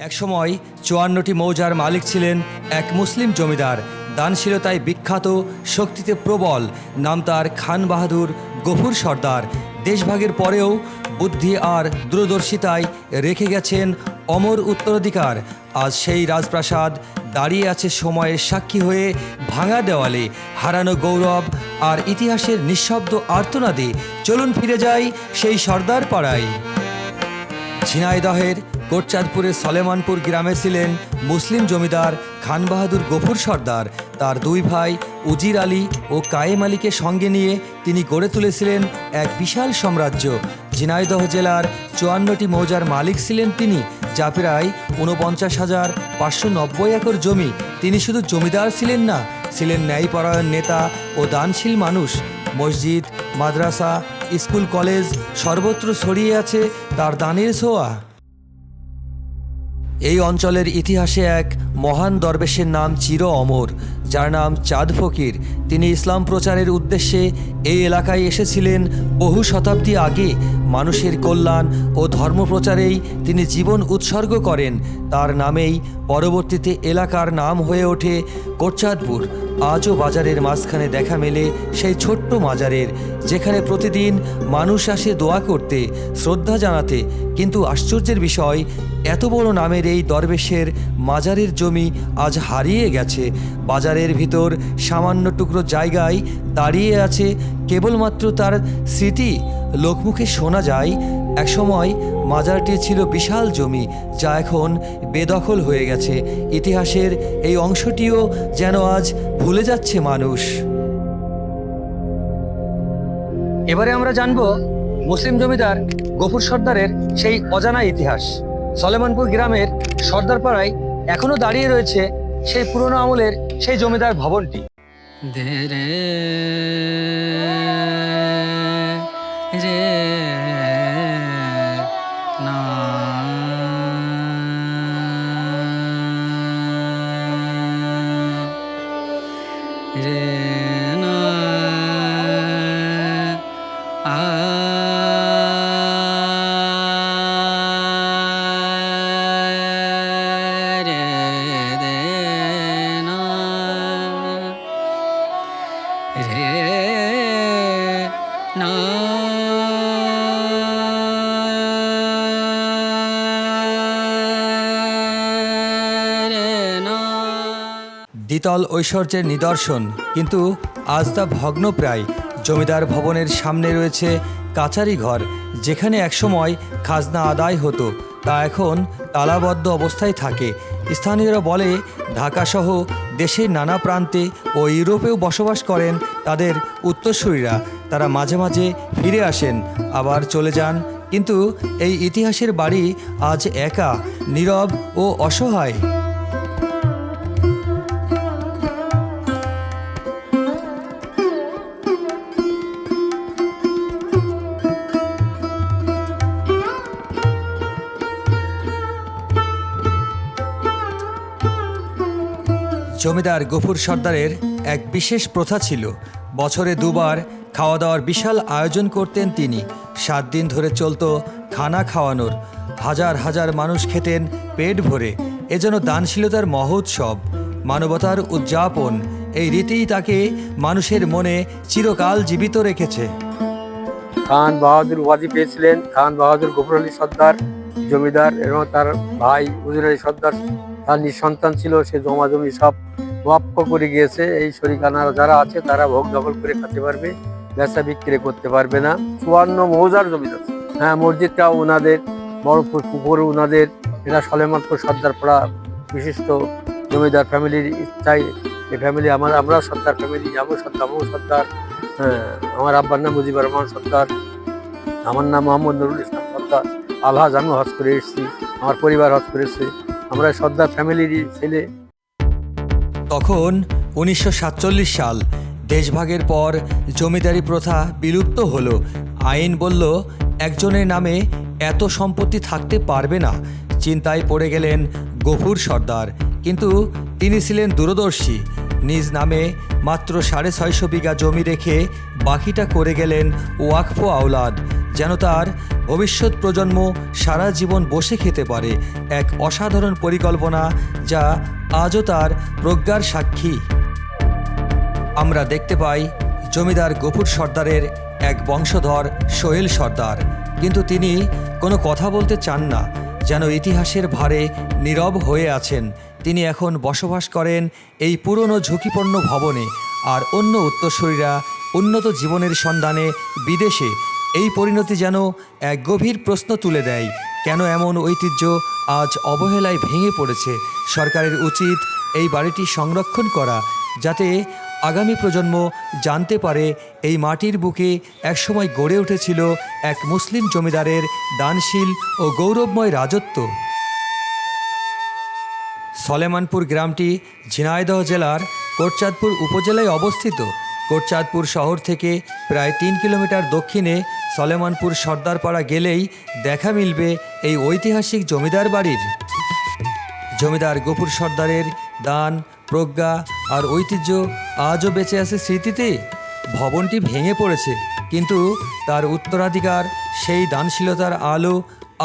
একসময় চুয়ান্নটি মৌজার মালিক ছিলেন এক মুসলিম জমিদার। দানশীলতায় বিখ্যাত, শক্তিতে প্রবল, নাম তার খান বাহাদুর গফুর সর্দার। দেশভাগের পরেও বুদ্ধি আর দূরদর্শিতায় রেখে গেছেন অমর উত্তরাধিকার। আজ সেই রাজপ্রাসাদ দাঁড়িয়ে আছে সময়ের সাক্ষী হয়ে ভাঙা দেওয়ালে। হারানো গৌরব আর ইতিহাসের নিঃশব্দ আর্তনাদে চলুন ফিরে যাই সেই সর্দার পাড়ায়। ঝিনাইদহের কোটচাঁদপুরের সলেমানপুর গ্রামে ছিলেন মুসলিম জমিদার খান বাহাদুর গফুর সর্দার। তার দুই ভাই উজির আলী ও কায়েম আলীকে সঙ্গে নিয়ে তিনি গড়ে তুলেছিলেন এক বিশাল সাম্রাজ্য। ঝিনাইদহ জেলার চুয়ান্নটি মৌজার মালিক ছিলেন তিনি, যা প্রায় ঊনপঞ্চাশ হাজার পাঁচশো নব্বই একর জমি। তিনি শুধু জমিদার ছিলেন না, ছিলেন ন্যায়পরায়ণ নেতা ও দানশীল মানুষ। মসজিদ, মাদ্রাসা, স্কুল, কলেজ সর্বত্র ছড়িয়ে আছে তার দানের ছোঁয়া। এই অঞ্চলের ইতিহাসে এক মহান দরবেশের নাম চির অমর যার নাম চাঁদ ফকির। তিনি ইসলাম প্রচারের উদ্দেশ্যে এই এলাকায় এসেছিলেন বহু শতাব্দী আগে। মানুষের কল্যাণ ও ধর্মপ্রচারেই তিনি জীবন উৎসর্গ করেন। তার নামেই পরবর্তীতে এলাকার নাম হয়ে ওঠে কোটচাঁদপুর। আজও বাজারের মাঝখানে দেখা মেলে সেই ছোট্ট মাজারের, যেখানে প্রতিদিন মানুষ আসে দোয়া করতে, শ্রদ্ধা জানাতে। কিন্তু আশ্চর্যের বিষয়, এত বড় নামের এই দরবেশের মাজারের জমি আজ হারিয়ে গেছে। বাজারের ভিতর সামান্য টুকরো জায়গায় দাঁড়িয়ে আছে কেবলমাত্র তার স্মৃতি। লোকমুখে শোনা যায়, একসময় মাজারটি ছিল বিশাল জমি যা এখন বেদখল হয়ে গেছে। ইতিহাসের এই অংশটিও যেন আজ ভুলে যাচ্ছে মানুষ। এবারে আমরা জানব মুসলিম জমিদার গফুর সর্দারের সেই অজানা ইতিহাস। সলেমানপুর গ্রামের সর্দারপাড়ায় এখনও দাঁড়িয়ে রয়েছে সেই পুরনো আমলের সেই জমিদার ভবনটি। রে রে দ্বিতল ঐশ্বর্যের নিদর্শন, কিন্তু আজ তা ভগ্নপ্রায়। জমিদার ভবনের সামনে রয়েছে কাচারি ঘর, যেখানে একসময় খাজনা আদায় হতো। তা এখন তালাবদ্ধ অবস্থায় থাকে। স্থানীয়রা বলে, ঢাকাসহ দেশের নানা প্রান্তে ও ইউরোপেও বসবাস করেন তাদের উত্তরসূরিরা। তারা মাঝে মাঝে ফিরে আসেন, আবার চলে যান। কিন্তু এই ইতিহাসের বাড়ি আজ একা, নীরব ও অসহায়। জমিদার গফুর সর্দারের এক বিশেষ প্রথা ছিল, বছরে দুবার খাওয়া দাওয়ার বিশাল আয়োজন করতেন তিনি। সাত দিন ধরে চলত খানা খাওয়ানোর। হাজার হাজার মানুষ খেতেন পেট ভরে। এ যেন দানশীলতার মহোৎসব মানবতার উদযাপন। এই রীতিই তাকে মানুষের মনে চিরকাল জীবিত রেখেছে। খান বাহাদুর উপাধি পেয়েছিলেন। খান বাহাদুর গফুর আলী সর্দার, জমিদার এবং তার ভাই উজির আলী সর্দার তার নিঃসন্তান ছিল, সে জমা জমি সব ওয়াক্ফ করে গিয়েছে। এই শরিকানারা যারা আছে, তারা ভোগ দখল করে খেতে পারবে বেচা বিক্রি করতে পারবে না। চুয়ান্ন মৌজার জমিদার হ্যাঁ মসজিদটাও ওনাদের বড় পুকুর ওনাদের এটা সলেমানপুর সর্দার পাড়া বিশিষ্ট জমিদার ফ্যামিলির ইচ্ছাই এই ফ্যামিলি আমার, আমরা সর্দার ফ্যামিলি যাব সর্দার আমিও সর্দার হ্যাঁ আমার আব্বার নাম মুজিবুর রহমান সর্দার, আমার নাম মোহাম্মদ নুরুল ইসলাম সর্দার। আলহাজ, আমি হজ করে এসেছি, আমার পরিবার হজ করেছে। আমরা সর্দার ফ্যামিলিরই ছেলে। তখন উনিশশো সাতচল্লিশ সাল দেশভাগের পর জমিদারি প্রথা বিলুপ্ত হলো। আইন বলল, একজনের নামে এত সম্পত্তি থাকতে পারবে না। চিন্তায় পড়ে গেলেন গফুর সর্দার। কিন্তু তিনি ছিলেন দূরদর্শী। নিজ নামে মাত্র সাড়ে ছয়শো বিঘা জমি রেখে বাকিটা করে গেলেন ওয়াকফ আওলাদ। যেন তার ভবিষ্যৎ প্রজন্ম সারা জীবন বসে খেতে পারে এক অসাধারণ পরিকল্পনা যা আজও তার প্রজ্ঞার সাক্ষী। আমরা দেখতে পাই জমিদার গফুর সর্দারের এক বংশধর সোহেল সর্দার। কিন্তু তিনি কোনো কথা বলতে চান না, যেন ইতিহাসের ভারে নীরব হয়ে আছেন। তিনি এখন বসবাস করেন এই পুরনো ঝুঁকিপূর্ণ ভবনে, আর অন্য উত্তরসূরিরা উন্নত জীবনের সন্ধানে বিদেশে এই পরিণতি যেন এক গভীর প্রশ্ন তুলে দেয়, কেন এমন ঐতিহ্য আজ অবহেলায় ভেঙে পড়েছে? সরকারের উচিত এই বাড়িটি সংরক্ষণ করা, যাতে আগামী প্রজন্ম জানতে পারে এই মাটির বুকে একসময় গড়ে উঠেছিল এক মুসলিম জমিদারের দানশীল ও গৌরবময় রাজত্ব। সলেমানপুর গ্রামটি ঝিনাইদহ জেলার কোটচাঁদপুর উপজেলায় অবস্থিত। কোটচাঁদপুর শহর থেকে প্রায় তিন কিলোমিটার দক্ষিণে সলেমানপুর সর্দারপাড়া গেলেই দেখা মিলবে এই ঐতিহাসিক জমিদার বাড়ির। জমিদার গফুর সর্দারের দান, প্রজ্ঞা আর ঐতিহ্য আজও বেঁচে আছে স্মৃতিতে। ভবনটি ভেঙে পড়েছে, কিন্তু তার উত্তরাধিকার, সেই দানশীলতার আলো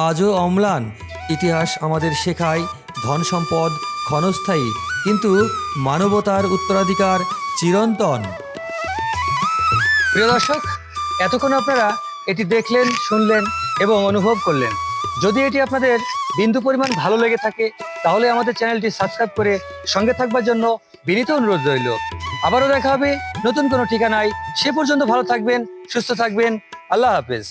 আজও অম্লান। ইতিহাস আমাদের শেখায় ধন সম্পদ ক্ষণস্থায়ী, কিন্তু মানবতার উত্তরাধিকার চিরন্তন। প্রিয় দর্শক, এতক্ষণ আপনারা এটি দেখলেন, শুনলেন এবং অনুভব করলেন। যদি এটি আপনাদের বিন্দু পরিমাণ ভালো লেগে থাকে, তাহলে আমাদের চ্যানেলটি সাবস্ক্রাইব করে সঙ্গে থাকবার জন্য বিনীত অনুরোধ রইল। আবারও দেখা হবে নতুন কোনো ঠিকানায়। সে পর্যন্ত ভালো থাকবেন, সুস্থ থাকবেন। আল্লাহ হাফেজ।